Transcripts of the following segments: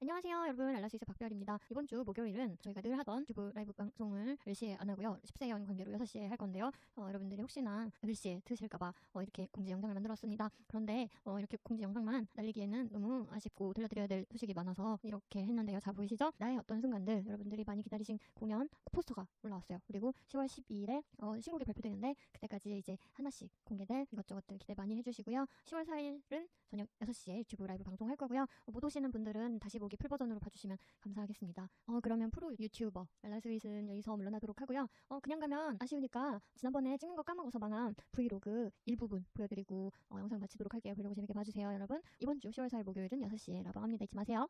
안녕하세요 여러분. 알라스이스 박별입니다. 이번 주 목요일은 저희가 늘 하던 유튜브 라이브 방송을 10시에 안 하고요. 10세연 관계로 6시에 할 건데요. 어, 여러분들이 혹시나 10시에 드실까봐 어, 이렇게 공지 영상을 만들었습니다. 그런데 어, 이렇게 공지 영상만 날리기에는 너무 아쉽고 들려드려야 될 소식이 많아서 이렇게 했는데요. 자 보이시죠? 나의 어떤 순간들. 여러분들이 많이 기다리신 공연 포스터가 올라왔어요. 그리고 10월 12일에 어, 신곡이 발표되는데 그때까지 이제 하나씩 공개될 이것저것들 기대 많이 해주시고요. 10월 4일은 저녁 6시에 유튜브 라이브 방송할 거고요. 어, 못 오시는 분들은 다시 보 기풀 버전으로 봐주시면 감사하겠습니다. 어, 그러면 프로 유튜버 엘라스윗은 여기서 물러나도록 하고요. 어, 그냥 가면 아쉬우니까 지난번에 찍는 거 까먹어서 망한 브이로그 일부분 보여드리고 어, 영상 마치도록 할게요. 브이로그 재밌게 봐주세요, 여러분. 이번 주 10월 4일 목요일은 6시에 라방합니다. 잊지 마세요.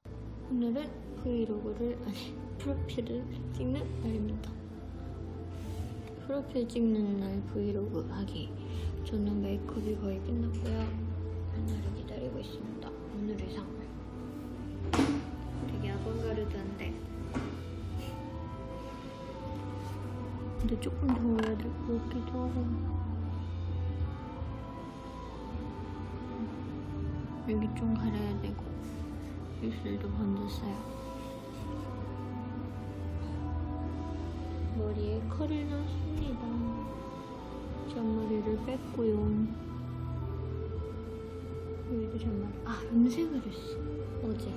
오늘은 브이로그를 아니 프로필을 찍는 날입니다. 프로필 찍는 날 브이로그 하기. 저는 메이크업이 거의 끝났고요. 하나를 기다리고 있습니다. 근데 조금 더 올려야 될 것 같기도 하고 여기 좀 가려야 되고 입술도 번졌어요. 머리에 컬을 넣었습니다. 잔머리를 뺐고요. 여기도 잔머리. 아, 염색을 했어. 어제.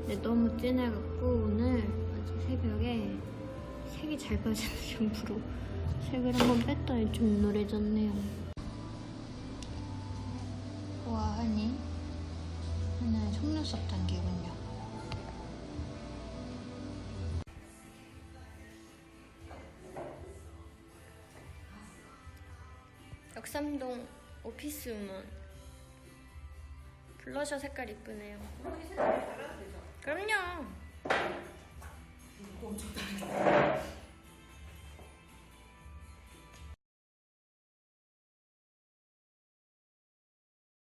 근데 너무 진해갖고 오늘 어제 새벽에 색이 잘 빠지는 샴푸로 색을 한번 뺐더니 좀 노래졌네요. 좋아하니? 오늘 속눈썹 단계군요. 역삼동 오피스우먼 블러셔 색깔 이쁘네요.